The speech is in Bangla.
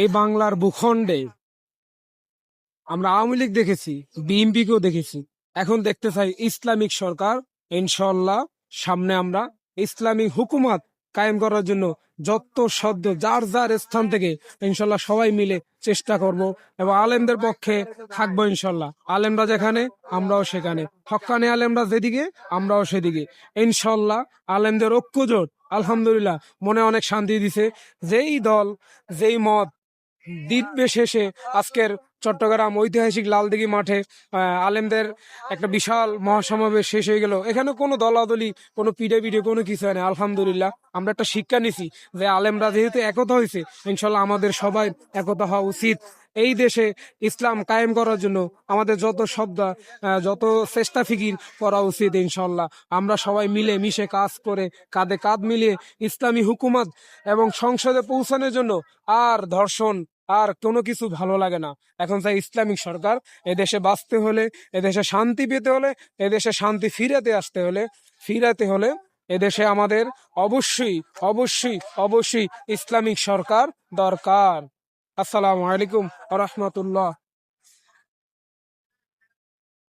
এই বাংলার ভূখণ্ডে আমরা আওয়ামী লীগ দেখেছি, বিএনপিকেও দেখেছি। এখন দেখতে চাই ইসলামিক সরকার ইনশাল্লাহ সামনে আমরা ইসলামিক হুকুমত কায়েম করার জন্য যত সদ্য যার যার স্থান থেকে ইনশাল্লাহ সবাই মিলে চেষ্টা করব এবং আলেমদের পক্ষে থাকব ইনশাল্লাহ আলেমরা যেখানে, আমরাও সেখানে। হকানে আলেমরা যেদিকে, আমরাও সেদিকে। ইনশাল্লাহ আলেমদের ঐক্যজোট, আলহামদুলিল্লাহ, মনে অনেক শান্তি দিছে। যেই দল, যেই মত দিব্যে শেষে আজকের চট্টগ্রাম ঐতিহাসিক লালদিঘি মাঠে আলেমদের একটা বিশাল মহাসমাবেশ শেষ হয়ে গেল। এখানে কোনো দলাদলি, কোনো পিঠে পিঠে কোনো কিছু হয় না, আলহামদুলিল্লাহ। আমরা একটা শিক্ষা নিছি যে আলেমরা যেহেতু একতা হয়েছে, ইনশাল্লাহ আমাদের সবাই একতা হওয়া উচিত। এই দেশে ইসলাম কায়েম করার জন্য আমাদের যত শব্দ যত চেষ্টা ফিকির করা উচিত ইনশাল্লাহ। আমরা সবাই মিলে মিশে কাজ করে, কাঁধে কাঁধ মিলিয়ে ইসলামী হুকুমত এবং সংসদে পৌঁছানোর জন্য আর ধর্ষণ আর কোনো কিছু ভালো লাগে না। এখন চাই ইসলামিক সরকার এদেশে বাঁচতে হলে, এদেশে শান্তি পেতে হলে, এদেশে শান্তি ফিরাতে আসতে হলে, ফিরাতে হলে এদেশে আমাদের অবশ্যই অবশ্যই অবশ্যই ইসলামিক সরকার দরকার। আসসালামু আলাইকুম রহমতুল্লাহ।